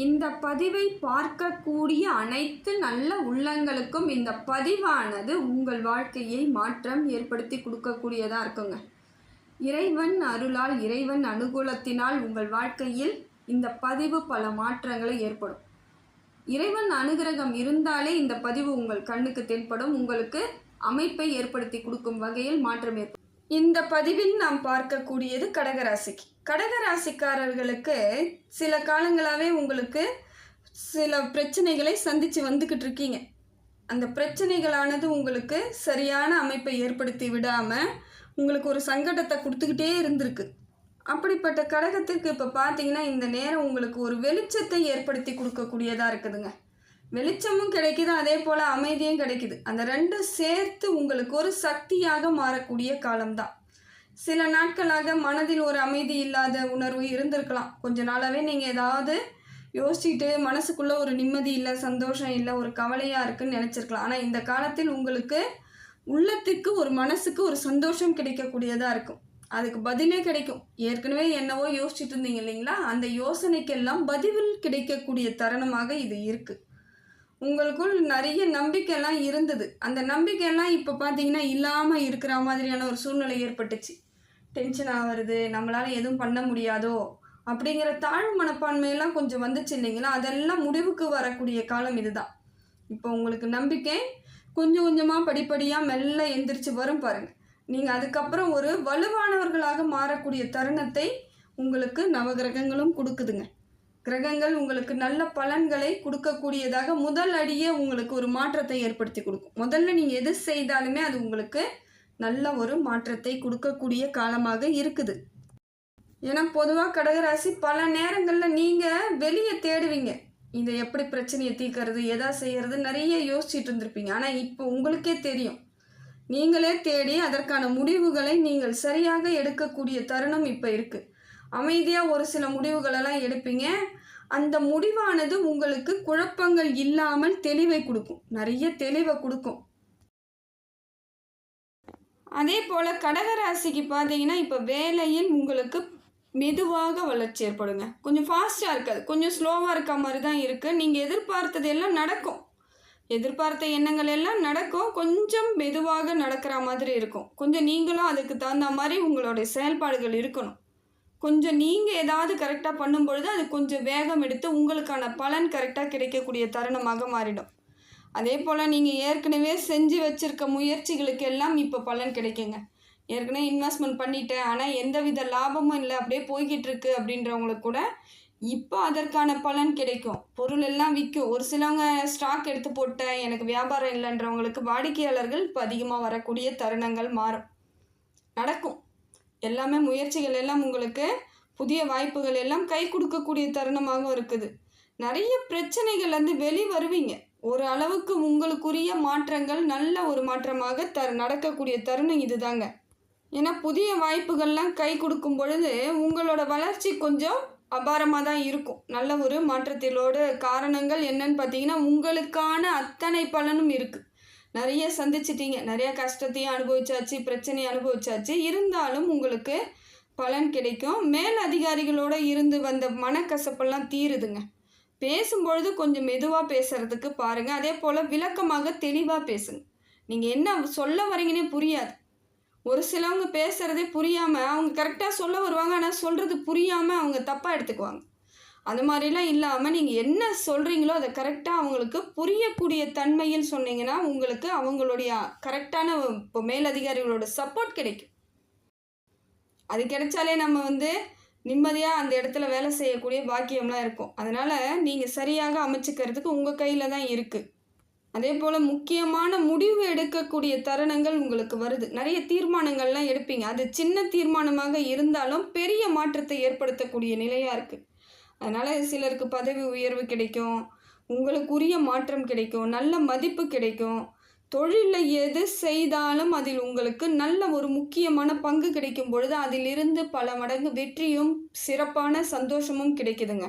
இந்த பதிவை பார்க்கக்கூடிய அனைத்து நல்ல உள்ளங்களுக்கும் இந்த பதிவானது உங்கள் வாழ்க்கையை மாற்றம் ஏற்படுத்தி கொடுக்கக்கூடியதாக இருக்குங்க. இறைவன் அருளால் இறைவன் அனுகூலத்தினால் உங்கள் வாழ்க்கையில் இந்த பதிவு பல மாற்றங்களை ஏற்படும். இறைவன் அனுகிரகம் இருந்தாலே இந்த பதிவு உங்கள் கண்ணுக்கு தென்படும். உங்களுக்கு அமைப்பை ஏற்படுத்தி கொடுக்கும் வகையில் மாற்றம் ஏற்படும். இந்த பதிவில் நாம் பார்க்கக்கூடியது கடகராசிக்கு. கடகராசிக்காரர்களுக்கு சில காலங்களாகவே உங்களுக்கு சில பிரச்சனைகளை சந்தித்து வந்துக்கிட்டு இருக்கீங்க. அந்த பிரச்சனைகளானது உங்களுக்கு சரியான அமைப்பை ஏற்படுத்தி விடாமல் உங்களுக்கு ஒரு சங்கடத்தை கொடுத்துக்கிட்டே இருந்திருக்கு. அப்படிப்பட்ட கடகத்திற்கு இப்போ பார்த்தீங்கன்னா இந்த நேரம் உங்களுக்கு ஒரு வெளிச்சத்தை ஏற்படுத்தி கொடுக்கக்கூடியதாக இருக்குதுங்க. வெளிச்சமும் கிடைக்குது அதே போல் அமைதியும் கிடைக்குது. அந்த ரெண்டும் சேர்த்து உங்களுக்கு ஒரு சக்தியாக மாறக்கூடிய காலம்தான். சில நாட்களாக மனதில் ஒரு அமைதி இல்லாத உணர்வு இருந்திருக்கலாம். கொஞ்ச நாளாகவே நீங்கள் ஏதாவது யோசிச்சுட்டு மனசுக்குள்ளே ஒரு நிம்மதி இல்லை சந்தோஷம் இல்லை ஒரு கவலையாக இருக்குன்னு நினச்சிருக்கலாம். ஆனால் இந்த காலத்தில் உங்களுக்கு உள்ளத்துக்கு ஒரு மனசுக்கு ஒரு சந்தோஷம் கிடைக்கக்கூடியதாக இருக்கும். அதுக்கு பதிலே கிடைக்கும். ஏற்கனவே என்னவோ யோசிச்சுட்டு இருந்தீங்க இல்லைங்களா? அந்த யோசனைக்கெல்லாம் பதிவில் கிடைக்கக்கூடிய தருணமாக இது இருக்குது உங்களுக்குள் நிறைய நம்பிக்கையெல்லாம் இருந்தது. அந்த நம்பிக்கையெல்லாம் இப்போ பார்த்தீங்கன்னா இல்லாமல் இருக்கிற மாதிரியான ஒரு சூழ்நிலை ஏற்பட்டுச்சு. டென்ஷன் ஆகிறது நம்மளால் எதுவும் பண்ண முடியாதோ அப்படிங்கிற தாழ்வு மனப்பான்மையெல்லாம் கொஞ்சம் வந்துச்சு இல்லைங்களா? அதெல்லாம் முடிவுக்கு வரக்கூடிய காலம் இதுதான். இப்போ உங்களுக்கு நம்பிக்கை கொஞ்சம் கொஞ்சமாக படிப்படியாக மெல்ல எந்திரிச்சு வரும் பாருங்கள் நீங்கள் அதுக்கப்புறம் ஒரு வலுவானவர்களாக மாறக்கூடிய தருணத்தை உங்களுக்கு நவகிரகங்களும் கொடுக்குதுங்க. கிரகங்கள் உங்களுக்கு நல்ல பலன்களை கொடுக்கக்கூடியதாக முதல் அடியே உங்களுக்கு ஒரு மாற்றத்தை ஏற்படுத்தி கொடுக்கும். முதல்ல நீங்கள் எது செய்தாலுமே அது உங்களுக்கு நல்ல ஒரு மாற்றத்தை கொடுக்கக்கூடிய காலமாக இருக்குது. ஏன்னா பொதுவாக கடகராசி பல நேரங்களில் நீங்கள் வெளியே தேடுவீங்க. இதை எப்படி பிரச்சனையை தீர்க்கறது எதா செய்கிறது நிறைய யோசிச்சுட்டு இருந்திருப்பீங்க. ஆனால் இப்போ உங்களுக்கே தெரியும். நீங்களே தேடி அதற்கான முடிவுகளை நீங்கள் சரியாக எடுக்கக்கூடிய தருணம் இப்போ இருக்குது அமைதியாக ஒரு சில முடிவுகளெல்லாம் எடுப்பீங்க. அந்த முடிவானது உங்களுக்கு குழப்பங்கள் இல்லாமல் தெளிவை கொடுக்கும். நிறைய தெளிவை கொடுக்கும். அதே போல் கடகராசிக்கு பார்த்தீங்கன்னா இப்போ வேலையில் உங்களுக்கு மெதுவாக வளர்ச்சி ஏற்படுங்க. கொஞ்சம் ஃபாஸ்ட்டாக இருக்காது. கொஞ்சம் ஸ்லோவாக இருக்க மாதிரி தான் இருக்குது நீங்கள் எதிர்பார்த்தது எல்லாம் நடக்கும். எதிர்பார்த்த எண்ணங்கள் எல்லாம் நடக்கும். கொஞ்சம் மெதுவாக நடக்கிற மாதிரி இருக்கும். கொஞ்சம் நீங்களும் அதுக்கு தகுந்த மாதிரி உங்களுடைய செயல்பாடுகள் இருக்கணும். கொஞ்சம் நீங்கள் ஏதாவது கரெக்டாக பண்ணும் பொழுது அது கொஞ்சம் வேகம் எடுத்து உங்களுக்கான பலன் கரெக்டாக கிடைக்கக்கூடிய தருணமாக மாறிடும். அதே போல் நீங்கள் ஏற்கனவே செஞ்சு வச்சுருக்க முயற்சிகளுக்கு எல்லாம் இப்போ பலன் கிடைக்குங்க. ஏற்கனவே இன்வெஸ்ட்மெண்ட் பண்ணிட்டேன். ஆனால் எந்தவித லாபமும் இல்லை. அப்படியே போய்கிட்டு இருக்கு அப்படின்றவங்களுக்கு கூட இப்போ அதற்கான பலன் கிடைக்கும். பொருள் எல்லாம் விற்கும் ஒரு சிலவங்க ஸ்டாக் எடுத்து போட்டேன். எனக்கு வியாபாரம் இல்லைன்றவங்களுக்கு வாடிக்கையாளர்கள் இப்போ அதிகமாக வரக்கூடிய தருணங்கள் மாறும். நடக்கும். எல்லாமே முயற்சிகள் எல்லாம் உங்களுக்கு புதிய வாய்ப்புகள் எல்லாம் கை கொடுக்கக்கூடிய தருணமாகவும் இருக்குது. நிறைய பிரச்சனைகள்லேருந்து வந்து வெளி வருவீங்க. ஒரு அளவுக்கு உங்களுக்குரிய மாற்றங்கள் நல்ல ஒரு மாற்றமாக த நடக்கக்கூடிய தருணம் இதுதாங்க. ஏன்னா புதிய வாய்ப்புகள்லாம் கை கொடுக்கும் பொழுது உங்களோட வளர்ச்சி கொஞ்சம் அபாரமாக தான் இருக்கும். நல்ல ஒரு மாற்றத்திலோட காரணங்கள் என்னன்னு பார்த்தீங்கன்னா உங்களுக்கான அத்தனை பலனும் இருக்குது நிறைய சந்திச்சிட்டீங்க. நிறைய கஷ்டத்தையும் அனுபவிச்சாச்சு பிரச்சனையை அனுபவிச்சாச்சு. இருந்தாலும் உங்களுக்கு பலன் கிடைக்கும். மேல் அதிகாரிகளோட இருந்து வந்த மனக்கசப்பெல்லாம் தீருதுங்க. பேசும்பொழுது கொஞ்சம் மெதுவாக பேசுகிறதுக்கு பாருங்கள் அதே போல் விளக்கமாக தெளிவாக பேசுங்க. நீங்கள் என்ன சொல்ல வரீங்கன்னே புரியாது. ஒரு சிலவங்க பேசுகிறதே புரியாமல் அவங்க கரெக்டாக சொல்ல வருவாங்க ஆனால் சொல்கிறது புரியாமல் அவங்க தப்பாக எடுத்துக்குவாங்க. அது மாதிரிலாம் இல்லாமல் நீங்கள் என்ன சொல்கிறீங்களோ அதை கரெக்டாக அவங்களுக்கு புரியக்கூடிய தன்மையில் சொன்னீங்கன்னா உங்களுக்கு அவங்களுடைய கரெக்டான இப்போ மேலதிகாரிகளோட சப்போர்ட் கிடைக்கும். அது கிடைச்சாலே நம்ம வந்து நிம்மதியாக அந்த இடத்துல வேலை செய்யக்கூடிய பாக்கியம்லாம் இருக்கும். அதனால் நீங்கள் சரியாக அமைச்சுக்கிறதுக்கு உங்கள் கையில் தான் இருக்குது அதே போல் முக்கியமான முடிவு எடுக்கக்கூடிய தருணங்கள் உங்களுக்கு வருது. நிறைய தீர்மானங்கள்லாம் எடுப்பீங்க. அது சின்ன தீர்மானமாக இருந்தாலும் பெரிய மாற்றத்தை ஏற்படுத்தக்கூடிய நிலையாக இருக்குது அதனால் சிலருக்கு பதவி உயர்வு கிடைக்கும். உங்களுக்குரிய மாற்றம் கிடைக்கும். நல்ல மதிப்பு கிடைக்கும். தொழிலில் எது செய்தாலும் அதில் உங்களுக்கு நல்ல ஒரு முக்கியமான பங்கு கிடைக்கும் பொழுது அதிலிருந்து பல மடங்கு வெற்றியும் சிறப்பான சந்தோஷமும் கிடைக்குதுங்க.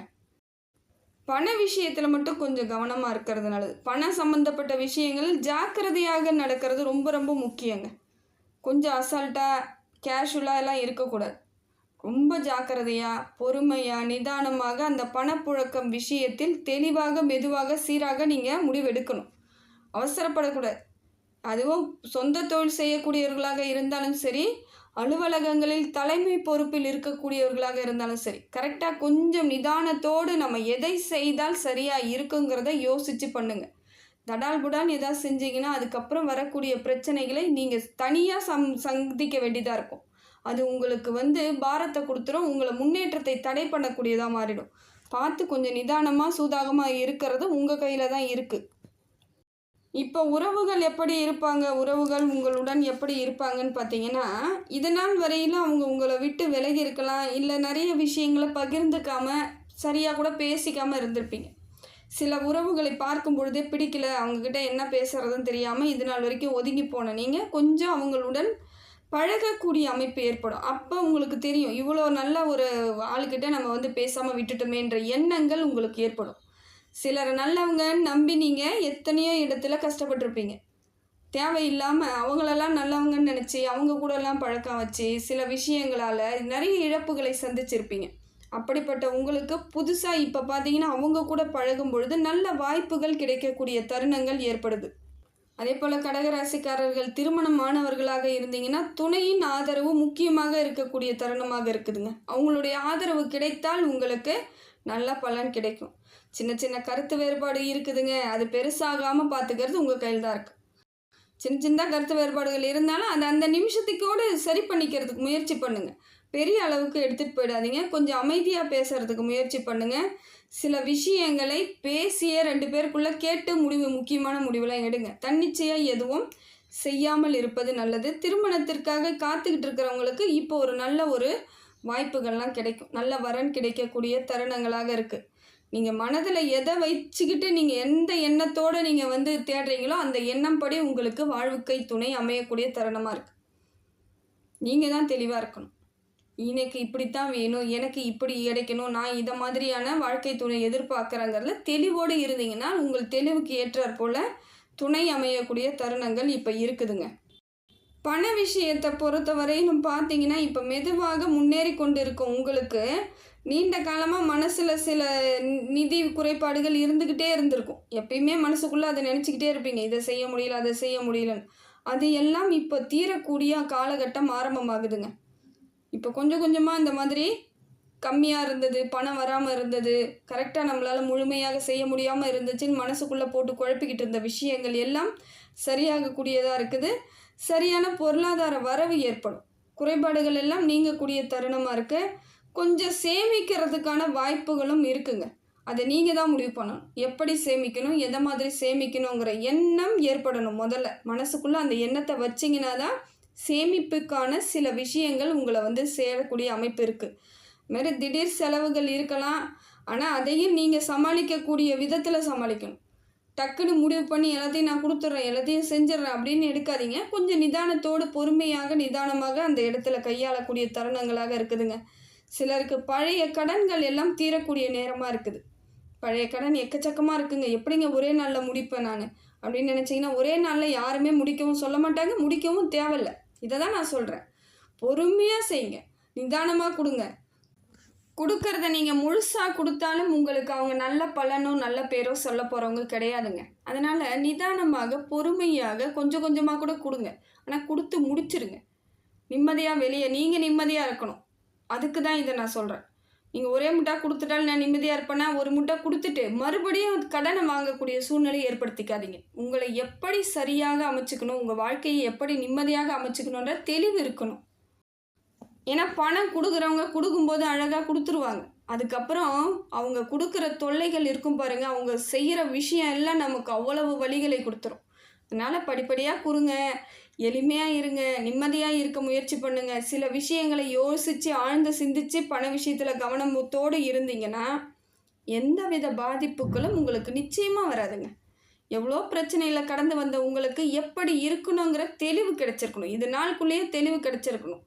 பண விஷயத்தில் மட்டும் கொஞ்சம் கவனமாக இருக்கிறது நல்லது. பணம் சம்மந்தப்பட்ட விஷயங்கள் ஜாக்கிரதையாக நடக்கிறது ரொம்ப ரொம்ப முக்கியங்க. கொஞ்சம் அசால்ட்டாக கேஷுவலாக எல்லாம் இருக்கக்கூடாது. ரொம்ப ஜாக்கிரதையாக பொறுமையாக நிதானமாக அந்த பணப்புழக்கம் விஷயத்தில் தெளிவாக மெதுவாக சீராக நீங்கள் முடிவெடுக்கணும். அவசரப்படக்கூடாது. அதுவும் சொந்த தொழில் செய்யக்கூடியவர்களாக இருந்தாலும் சரி அலுவலகங்களில் தலைமை பொறுப்பில் இருக்கக்கூடியவர்களாக இருந்தாலும் சரி கரெக்டாக கொஞ்சம் நிதானத்தோடு நம்ம எதை செய்தால் சரியாக இருக்குங்கிறத யோசித்து பண்ணுங்கள் தடால் புடான் ஏதாவது செஞ்சீங்கன்னா அதுக்கப்புறம் வரக்கூடிய பிரச்சனைகளை நீங்கள் தனியாக சம் சந்திக்க வேண்டியதாக இருக்கும். அது உங்களுக்கு வந்து பாரத்தை கொடுத்துரும் உங்களை முன்னேற்றத்தை தடை பண்ணக்கூடியதாக மாறிடும். பார்த்து கொஞ்சம் நிதானமாக சூதாகமாக இருக்கிறது உங்கள் கையில் தான் இருக்குது இப்போ உறவுகள் எப்படி இருப்பாங்க? உறவுகள் உங்களுடன் எப்படி இருப்பாங்கன்னு பார்த்தீங்கன்னா இதனால் வரையிலும் அவங்க உங்களை விட்டு விலகி இருக்கலாம். இல்லை நிறைய விஷயங்களை பகிர்ந்துக்காம சரியாக கூட பேசிக்காமல் இருந்திருப்பீங்க. சில உறவுகளை பார்க்கும் பொழுதே பிடிக்கல. அவங்கக்கிட்ட என்ன பேசுகிறதுன்னு தெரியாமல் இது நாள் வரைக்கும் ஒதுங்கி போன நீங்கள் கொஞ்சம் அவங்களுடன் பழகக்கூடிய அமைப்பு ஏற்படும். அப்போ உங்களுக்கு தெரியும் இவ்வளோ நல்ல ஒரு ஆளுக்கிட்ட நம்ம வந்து பேசாமல் விட்டுட்டோமேன்ற எண்ணங்கள் உங்களுக்கு ஏற்படும். சிலர் நல்லவங்கன்னு நம்பி நீங்கள் எத்தனையோ இடத்துல கஷ்டப்பட்டிருப்பீங்க. தேவையில்லாமல் அவங்களெல்லாம் நல்லவங்கன்னு நினச்சி அவங்க கூடலாம் பழக்கம் வச்சு சில விஷயங்களால் நிறைய இழப்புகளை சந்திச்சிருப்பீங்க. அப்படிப்பட்ட உங்களுக்கு புதுசாக இப்போ பார்த்தீங்கன்னா அவங்க கூட பழகும் பொழுது நல்ல வாய்ப்புகள் கிடைக்கக்கூடிய தருணங்கள் ஏற்படுது. அதே போல் கடகராசிக்காரர்கள் திருமணமானவர்களாக இருந்தீங்கன்னா துணையின் ஆதரவு முக்கியமாக இருக்கக்கூடிய தருணமாக இருக்குதுங்க. அவங்களுடைய ஆதரவு கிடைத்தால் உங்களுக்கு நல்ல பலன் கிடைக்கும். சின்ன சின்ன கருத்து வேறுபாடு இருக்குதுங்க. அது பெருசாகாமல் பார்த்துக்கிறது உங்கள் கையில் தான் இருக்குது சின்ன சின்ன கருத்து வேறுபாடுகள் இருந்தாலும் அதை அந்த நிமிஷத்துக்கோடு சரி பண்ணிக்கிறதுக்கு முயற்சி பண்ணுங்கள் பெரிய அளவுக்கு எடுத்துகிட்டு போயிடாதீங்க. கொஞ்சம் அமைதியாக பேசுகிறதுக்கு முயற்சி பண்ணுங்கள் சில விஷயங்களை பேசிய ரெண்டு பேருக்குள்ளே கேட்டு முடிவு முக்கியமான முடிவுலாம் எடுங்க. தன்னிச்சையாக எதுவும் செய்யாமல் இருப்பது நல்லது. திருமணத்திற்காக காத்துக்கிட்டு இருக்கிறவங்களுக்கு இப்போ ஒரு நல்ல ஒரு வாய்ப்புகள்லாம் கிடைக்கும். நல்ல வரன் கிடைக்கக்கூடிய தருணங்களாக இருக்குது நீங்கள் மனதில் எதை வச்சுக்கிட்டு நீங்கள் எந்த எண்ணத்தோடு நீங்கள் வந்து தேடுறீங்களோ அந்த எண்ணம் படி உங்களுக்கு வாழ்வுக்கை துணை அமையக்கூடிய தருணமாக இருக்குது நீங்கள் தான் தெளிவாக இருக்கணும். எனக்கு இப்படித்தான் வேணும் எனக்கு இப்படி கிடைக்கணும் நான் இதை மாதிரியான வாழ்க்கை துணை எதிர்பார்க்குறங்கிறதுல தெளிவோடு இருந்தீங்கன்னா உங்கள் தெளிவுக்கு ஏற்றாற் போல் துணை அமையக்கூடிய தருணங்கள் இப்போ இருக்குதுங்க. பண விஷயத்தை பொறுத்தவரையிலும் பார்த்தீங்கன்னா இப்போ மெதுவாக முன்னேறி கொண்டு இருக்கும் உங்களுக்கு நீண்ட காலமாக மனசில் சில நிதி குறைபாடுகள் இருந்துக்கிட்டே இருந்திருக்கும். எப்பயுமே மனசுக்குள்ளே அதை நினச்சிக்கிட்டே இருப்பீங்க இதை செய்ய முடியல அதை செய்ய முடியலன்னு. அது எல்லாம் இப்போ தீரக்கூடிய காலகட்டம் ஆரம்பமாகுதுங்க. இப்போ கொஞ்சம் கொஞ்சமாக இந்த மாதிரி கம்மியாக இருந்தது பணம் வராமல் இருந்தது கரெக்டாக நம்மளால் முழுமையாக செய்ய முடியாமல் இருந்துச்சுன்னு மனசுக்குள்ளே போட்டு குழப்பிக்கிட்டு இருந்த விஷயங்கள் எல்லாம் சரியாகக்கூடியதாக இருக்குது. சரியான பொருளாதார வரவு ஏற்படும். குறைபாடுகள் எல்லாம் நீங்கக்கூடிய தருணமாக இருக்குது கொஞ்சம் சேமிக்கிறதுக்கான வாய்ப்புகளும் இருக்குங்க. அதை நீங்கள் தான் முடிவு பண்ணணும். எப்படி சேமிக்கணும் எதை மாதிரி சேமிக்கணுங்கிற எண்ணம் ஏற்படணும் முதல்ல. மனசுக்குள்ளே அந்த எண்ணத்தை வச்சிங்கன்னா தான் சேமிப்புக்கான சில விஷயங்கள் உங்களை வந்து சேரக்கூடிய அமைப்பு இருக்குது மாரி திடீர் செலவுகள் இருக்கலாம். ஆனால் அதையும் நீங்கள் சமாளிக்கக்கூடிய விதத்தில் சமாளிக்கணும். டக்குன்னு முடிவு பண்ணி எல்லாத்தையும் நான் கொடுத்துட்றேன் எல்லாத்தையும் செஞ்சிடறேன் அப்படின்னு எடுக்காதீங்க. கொஞ்சம் நிதானத்தோடு பொறுமையாக நிதானமாக அந்த இடத்துல கையாளக்கூடிய தருணங்களாக இருக்குதுங்க. சிலருக்கு பழைய கடன்கள் எல்லாம் தீரக்கூடிய நேரமாக இருக்குது. பழைய கடன் எக்கச்சக்கமாக இருக்குங்க. எப்படிங்க ஒரே நாளில் முடிப்பேன் நான்? அப்படின்னு நினச்சிங்கன்னா ஒரே நாளில் யாருமே முடிக்கவும் சொல்ல மாட்டாங்க. முடிக்கவும் தேவையில்ல. இதை தான் நான் சொல்கிறேன் பொறுமையாக செய்யுங்க. நிதானமாக கொடுங்க. கொடுக்கறத நீங்கள் முழுசாக கொடுத்தாலும் உங்களுக்கு அவங்க நல்ல பலனோ நல்ல பேரோ சொல்ல போகிறவங்க கிடையாதுங்க. அதனால் நிதானமாக பொறுமையாக கொஞ்சம் கொஞ்சமாக கூட கொடுங்க. ஆனால் கொடுத்து முடிச்சிருங்க. நிம்மதியாக வெளியே நீங்கள் நிம்மதியாக இருக்கணும். அதுக்கு தான் இதை நான் சொல்கிறேன் நீங்கள் ஒரே முட்டா கொடுத்துட்டாலும் நான் நிம்மதியாக இருப்பேன்னா ஒரு முட்டை கொடுத்துட்டு மறுபடியும் கடனை வாங்கக்கூடிய சூழ்நிலையை ஏற்படுத்திக்காதீங்க. உங்களை எப்படி சரியாக அமைச்சுக்கணும்? உங்கள் வாழ்க்கையை எப்படி நிம்மதியாக அமைச்சுக்கணுன்ற தெளிவு இருக்கணும். ஏன்னா பணம் கொடுக்குறவங்க கொடுக்கும்போது அழகாக கொடுத்துருவாங்க. அதுக்கப்புறம் அவங்க கொடுக்குற தொல்லைகள் இருக்கும் பாருங்கள் அவங்க செய்கிற விஷயம் எல்லாம் நமக்கு அவ்வளவு வழிகளை கொடுத்துரும். அதனால் படிப்படியாக கொடுங்க. எளிமையாக இருங்க நிம்மதியாக இருக்க முயற்சி பண்ணுங்க. சில விஷயங்களை யோசித்து ஆழ்ந்து சிந்தித்து பண விஷயத்தில் கவனமுத்தோடு இருந்தீங்கன்னா எந்தவித பாதிப்புகளும் உங்களுக்கு நிச்சயமாக வராதுங்க. எவ்வளோ பிரச்சனையில் கடந்து வந்த உங்களுக்கு எப்படி இருக்கணுங்கிற தெளிவு கிடைச்சிருக்கணும். இது நாளுக்குள்ளேயே தெளிவு கிடைச்சிருக்கணும்.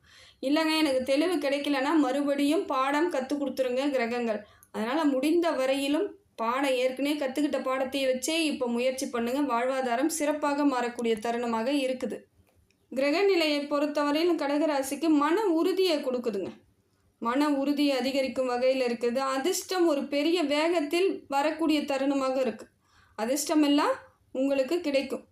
இல்லைங்க எனக்கு தெளிவு கிடைக்கலன்னா மறுபடியும் பாடம் கற்றுக் கொடுத்துருங்க கிரகங்கள். அதனால் முடிந்த வரையிலும் பாடம் ஏற்கனவே கற்றுக்கிட்ட பாடத்தையே வச்சே இப்போ முயற்சி பண்ணுங்கள் வாழ்வாதாரம் சிறப்பாக மாறக்கூடிய தருணமாக இருக்குது. கிரக நிலையை பொறுத்தவரையில் கடகராசிக்கு மன உறுதியை கொடுக்குதுங்க. மன உறுதி அதிகரிக்கும் வகையில் இருக்குது. அதிர்ஷ்டம் ஒரு பெரிய வேகத்தில் வரக்கூடிய தருணமாக இருக்குது அதிர்ஷ்டம் எல்லாம் உங்களுக்கு கிடைக்கும்.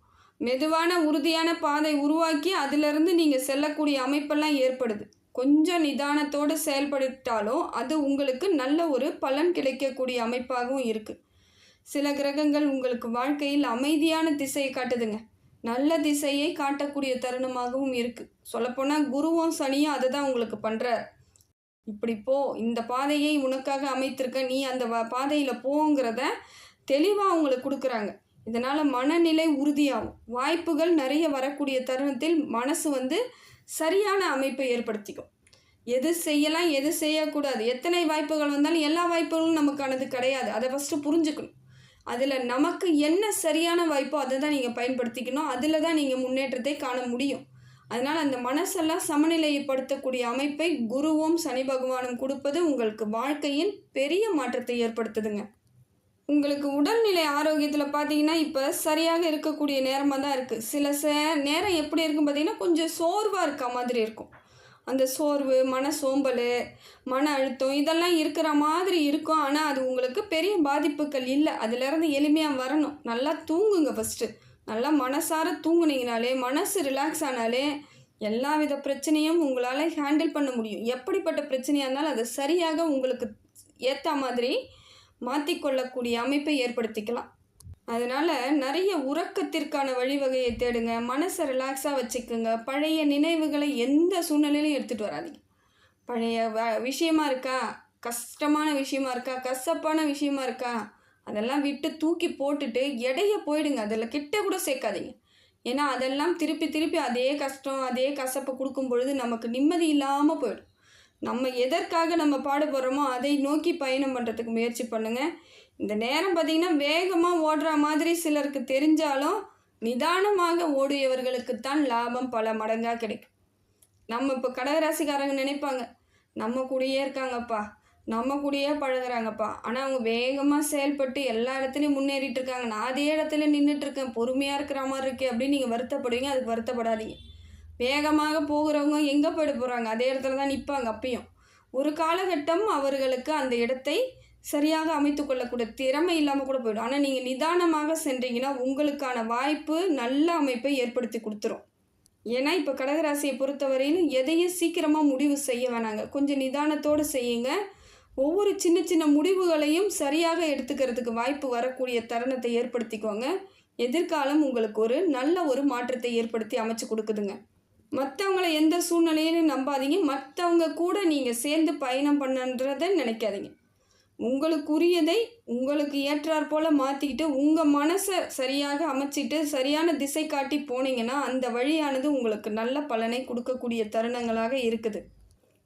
மெதுவான உறுதியான பாதை உருவாக்கி அதிலிருந்து நீங்கள் செல்லக்கூடிய அமைப்பெல்லாம் ஏற்படுது. கொஞ்சம் நிதானத்தோடு செயல்பட்டாலும் அது உங்களுக்கு நல்ல ஒரு பலன் கிடைக்கக்கூடிய அமைப்பாகவும் இருக்குது சில கிரகங்கள் உங்களுக்கு வாழ்க்கையில் அமைதியான திசையை காட்டுதுங்க. நல்ல திசையை காட்டக்கூடிய தருணமாகவும் இருக்குது சொல்லப்போனால் குருவும் சனியும் அதை தான் உங்களுக்கு பண்ணுறார் இப்படி போ இந்த பாதையை உனக்காக அமைத்திருக்க நீ அந்த வ- பாதையில் போங்கிறத தெளிவாக உங்களுக்கு கொடுக்குறாங்க. இதனால் மனநிலை உறுதியாகும். வாய்ப்புகள் நிறைய வரக்கூடிய தருணத்தில் மனசு வந்து சரியான அமைப்பை ஏற்படுத்திக்கும். எது செய்யலாம் எது செய்யக்கூடாது. எத்தனை வாய்ப்புகள் வந்தாலும் எல்லா வாய்ப்புகளும் நமக்கானது கிடையாது. அதை ஃபஸ்ட்டு புரிஞ்சுக்கணும். அதில் நமக்கு என்ன சரியான வாய்ப்போ அதை தான் நீங்கள் பயன்படுத்திக்கணும். அதில் தான் நீங்கள் முன்னேற்றத்தை காண முடியும். அதனால் அந்த மனசெல்லாம் சமநிலைப்படுத்தக்கூடிய அமைப்பை குருவும் சனி பகவானும் கொடுப்பது உங்களுக்கு வாழ்க்கையின் பெரிய மாற்றத்தை ஏற்படுத்துதுங்க. உங்களுக்கு உடல்நிலை ஆரோக்கியத்தில் பார்த்தீங்கன்னா இப்போ சரியாக இருக்கக்கூடிய நேரமாக தான் இருக்குது சில சே நேரம் எப்படி இருக்கும் பார்த்தீங்கன்னா கொஞ்சம் சோர்வாக இருக்க மாதிரி இருக்கும். அந்த சோர்வு மன சோம்பல் மன அழுத்தம் இதெல்லாம் இருக்கிற மாதிரி இருக்கும். ஆனால் அது உங்களுக்கு பெரிய பாதிப்புகள் இல்லை. அதுலேருந்து எளிமையாக வரணும். நல்லா தூங்குங்க ஃபஸ்ட்டு நல்லா மனசார தூங்குனீங்கனாலே மனசு ரிலாக்ஸ் ஆனாலே எல்லா வித பிரச்சனையும் உங்களால் ஹேண்டில் பண்ண முடியும். எப்படிப்பட்ட பிரச்சனையாக இருந்தாலும் அதை சரியாக உங்களுக்கு ஏற்ற மாதிரி மாற்றிக்கொள்ளக்கூடிய அமைப்பை ஏற்படுத்திக்கலாம். அதனால் நிறைய உறக்கத்திற்கான வழிவகையை தேடுங்க. மனசை ரிலாக்ஸாக வச்சுக்கோங்க. பழைய நினைவுகளை எந்த சூழ்நிலையிலும் எடுத்துகிட்டு வராதீங்க. பழைய வ விஷயமா இருக்கா? கஷ்டமான விஷயமா இருக்கா? கசப்பான விஷயமா இருக்கா? அதெல்லாம் விட்டு தூக்கி போட்டுட்டு எடைய போயிடுங்க. அதில் கிட்ட கூட சேர்க்காதீங்க. ஏன்னா அதெல்லாம் திருப்பி திருப்பி அதே கஷ்டம் அதே கசப்பை கொடுக்கும் பொழுது நமக்கு நிம்மதி இல்லாமல் போயிடும். நம்ம எதற்காக நம்ம பாடுபடுறோமோ அதை நோக்கி பயணம் பண்ணுறதுக்கு முயற்சி பண்ணுங்கள் இந்த நேரம் பார்த்திங்கன்னா வேகமாக ஓடுற மாதிரி சிலருக்கு தெரிஞ்சாலும் நிதானமாக ஓடியவர்களுக்குத்தான் லாபம் பல மடங்காக கிடைக்கும். நம்ம இப்போ கடகராசிக்காரங்க நினைப்பாங்க நம்ம கூடயே இருக்காங்கப்பா நம்ம கூடயே பழகுறாங்கப்பா. ஆனால் அவங்க வேகமாக செயல்பட்டு எல்லா இடத்துலையும் முன்னேறிட்டு இருக்காங்க. நான் அதே இடத்துல நின்றுட்டு இருக்கேன் பொறுமையாக இருக்கிற மாதிரி இருக்கே அப்படின்னு நீங்கள் வருத்தப்படுவீங்க அதுக்கு வருத்தப்படாதீங்க. வேகமாக போகிறவங்க எங்கே போயிட போகிறாங்க அதே இடத்துல தான் நிற்பாங்க அப்பயும். ஒரு காலகட்டம் அவர்களுக்கு அந்த இடத்தை சரியாக அமைத்து கொள்ளக்கூடிய திறமை இல்லாமல் கூட போயிடும். ஆனால் நீங்கள் நிதானமாக சென்றீங்கன்னா உங்களுக்கான வாய்ப்பு நல்ல அமைப்பை ஏற்படுத்தி கொடுத்துரும். ஏன்னா இப்போ கடகராசியை பொறுத்தவரையிலும் எதையும் சீக்கிரமாக முடிவு செய்ய வேணாங்க. கொஞ்சம் நிதானத்தோடு செய்யுங்க. ஒவ்வொரு சின்ன சின்ன முடிவுகளையும் சரியாக எடுத்துக்கிறதுக்கு வாய்ப்பு வரக்கூடிய தருணத்தை ஏற்படுத்திக்கோங்க. எதிர்காலம் உங்களுக்கு ஒரு நல்ல ஒரு மாற்றத்தை ஏற்படுத்தி அமைச்சு கொடுக்குதுங்க. மற்றவங்கள எந்த சூழ்நிலையிலும் நம்பாதீங்க. மற்றவங்க கூட நீங்கள் சேர்ந்து பயணம் பண்ணுன்றதை நினைக்காதீங்க. உங்களுக்குரியதை உங்களுக்கு ஏற்றாற் போல் மாற்றிக்கிட்டு உங்கள் மனசை சரியாக அமைச்சிட்டு சரியான திசை காட்டி போனீங்கன்னா அந்த வழியானது உங்களுக்கு நல்ல பலனை கொடுக்கக்கூடிய தருணங்களாக இருக்குது.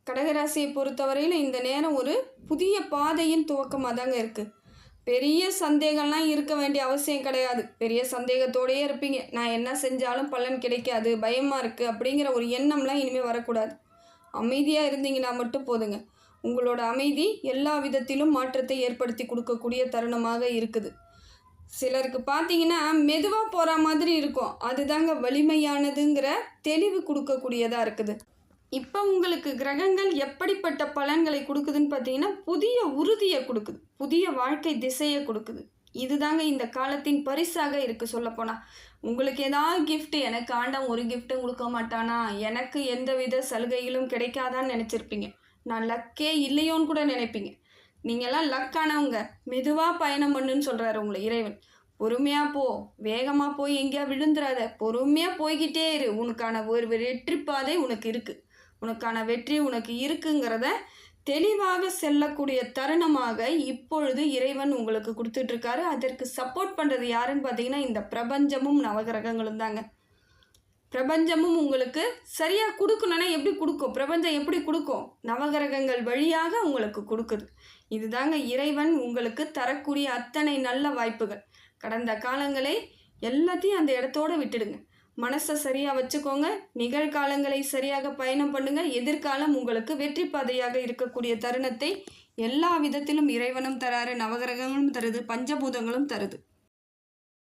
கடகராசியை பொறுத்தவரையில் இந்த நேரம் ஒரு புதிய பாதையின் துவக்கமாக தாங்க இருக்குது பெரிய சந்தேகம்லாம் இருக்க வேண்டிய அவசியம் கிடையாது. பெரிய சந்தேகத்தோடயே இருப்பீங்க. நான் என்ன செஞ்சாலும் பலன் கிடைக்காது பயமாக இருக்குது அப்படிங்கிற ஒரு எண்ணம்லாம் இனிமேல் வரக்கூடாது. அமைதியாக இருந்தீங்கன்னா மட்டும் போதுங்க. உங்களோட அமைதி எல்லா விதத்திலும் மாற்றத்தை ஏற்படுத்தி கொடுக்கக்கூடிய தருணமாக இருக்குது. சிலருக்கு பார்த்தீங்கன்னா மெதுவாக போகிற மாதிரி இருக்கும். அதுதாங்க வலிமையானதுங்கிற தெளிவு கொடுக்கக்கூடியதாக இருக்குது. இப்போ உங்களுக்கு கிரகங்கள் எப்படிப்பட்ட பலன்களை கொடுக்குதுன்னு பார்த்தீங்கன்னா புதிய உறுதியை கொடுக்குது. புதிய வாழ்க்கை திசையை கொடுக்குது. இதுதாங்க இந்த காலத்தின் பரிசாக இருக்குது சொல்லப்போனால் உங்களுக்கு ஏதாவது கிஃப்ட் எனக்கு ஆண்டவன் ஒரு கிஃப்ட்டும் கொடுக்க மாட்டானா? எனக்கு எந்த வித சலுகைகளும் கிடைக்காதான்னு நினச்சிருப்பீங்க. நான் லக்கே இல்லையோன்னு கூட நினைப்பீங்க. நீங்கள்லாம் லக்கானவங்க மெதுவாக பயணம் பண்ணுன்னு சொல்கிறாரு உங்களை இறைவன். பொறுமையாக போ. வேகமாக போய் எங்கேயா விழுந்துடாத பொறுமையாக போய்கிட்டே இரு. உனக்கான ஒரு வெற்றி பாதை உனக்கு இருக்குது உனக்கான வெற்றி உனக்கு இருக்குங்கிறத தெளிவாக செல்லக்கூடிய தருணமாக இப்பொழுது இறைவன் உங்களுக்கு கொடுத்துட்ருக்காரு அதற்கு சப்போர்ட் பண்ணுறது யாருன்னு பார்த்தீங்கன்னா இந்த பிரபஞ்சமும் நவகிரகங்களும் தாங்க. பிரபஞ்சமும் உங்களுக்கு சரியாக கொடுக்கணுன்னா எப்படி கொடுக்கும்? பிரபஞ்சம் எப்படி கொடுக்கும்? நவகிரகங்கள் வழியாக உங்களுக்கு கொடுக்குது. இதுதாங்க இறைவன் உங்களுக்கு தரக்கூடிய அத்தனை நல்ல வாய்ப்புகள். கடந்த காலங்களை எல்லாத்தையும் அந்த இடத்தோட விட்டுடுங்க. மனசை சரியாக வச்சுக்கோங்க. நிகழ்காலங்களை சரியாக பயணம் பண்ணுங்கள் எதிர்காலம் உங்களுக்கு வெற்றி பாதையாக இருக்கக்கூடிய தருணத்தை எல்லா விதத்திலும் இறைவனும் தராரு நவகிரகங்களும் தருது பஞ்சபூதங்களும் தருது.